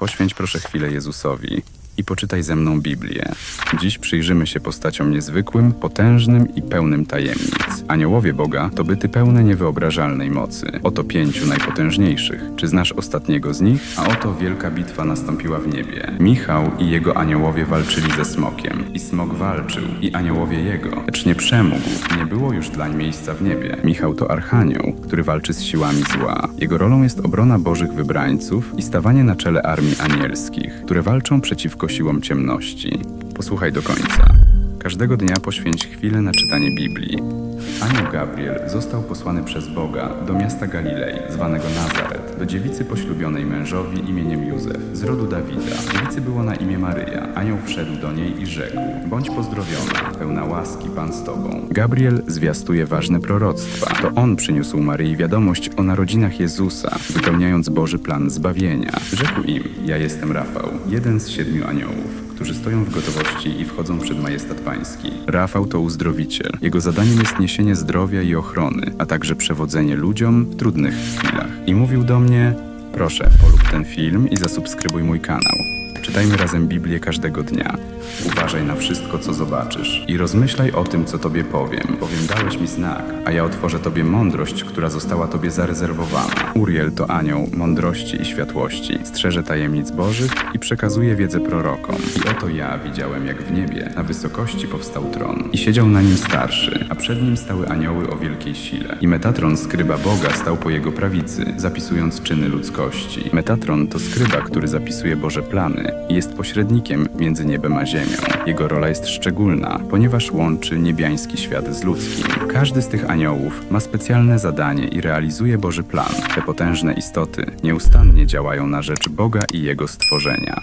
Poświęć proszę chwilę Jezusowi i poczytaj ze mną Biblię. Dziś przyjrzymy się postaciom niezwykłym, potężnym i pełnym tajemnic. Aniołowie Boga to byty pełne niewyobrażalnej mocy. Oto pięciu najpotężniejszych. Czy znasz ostatniego z nich? A oto wielka bitwa nastąpiła w niebie. Michał i jego aniołowie walczyli ze smokiem. I smok walczył, i aniołowie jego. Lecz nie przemógł. Nie było już dlań miejsca w niebie. Michał to archanioł, który walczy z siłami zła. Jego rolą jest obrona bożych wybrańców i stawanie na czele armii anielskich, które walczą przeciwko siłom ciemności. Posłuchaj do końca. Każdego dnia poświęć chwilę na czytanie Biblii. Anioł Gabriel został posłany przez Boga do miasta Galilei, zwanego Nazaret, do dziewicy poślubionej mężowi imieniem Józef, z rodu Dawida. Dziewicy było na imię Maryja. Anioł wszedł do niej i rzekł: Bądź pozdrowiona, pełna łaski Pan z Tobą. Gabriel zwiastuje ważne proroctwa. To on przyniósł Maryi wiadomość o narodzinach Jezusa, wypełniając Boży plan zbawienia. Rzekł im: Ja jestem Rafał, jeden z siedmiu aniołów którzy stoją w gotowości i wchodzą przed majestat pański. Rafał to uzdrowiciel. Jego zadaniem jest niesienie zdrowia i ochrony, a także przewodzenie ludziom w trudnych chwilach. I mówił do mnie: Proszę, polub ten film i zasubskrybuj mój kanał. Czytajmy razem Biblię każdego dnia. Uważaj na wszystko, co zobaczysz i rozmyślaj o tym, co Tobie powiem, bowiem dałeś mi znak, a ja otworzę Tobie mądrość, która została Tobie zarezerwowana. Uriel to anioł mądrości i światłości, strzeże tajemnic Bożych i przekazuje wiedzę prorokom. I oto ja widziałem, jak w niebie na wysokości powstał tron i siedział na nim starszy, a przed nim stały anioły o wielkiej sile. I Metatron, skryba Boga, stał po jego prawicy, zapisując czyny ludzkości. Metatron to skryba, który zapisuje Boże plany jest pośrednikiem między niebem a ziemią. Jego rola jest szczególna, ponieważ łączy niebiański świat z ludzkim. Każdy z tych aniołów ma specjalne zadanie i realizuje Boży plan. Te potężne istoty nieustannie działają na rzecz Boga i Jego stworzenia.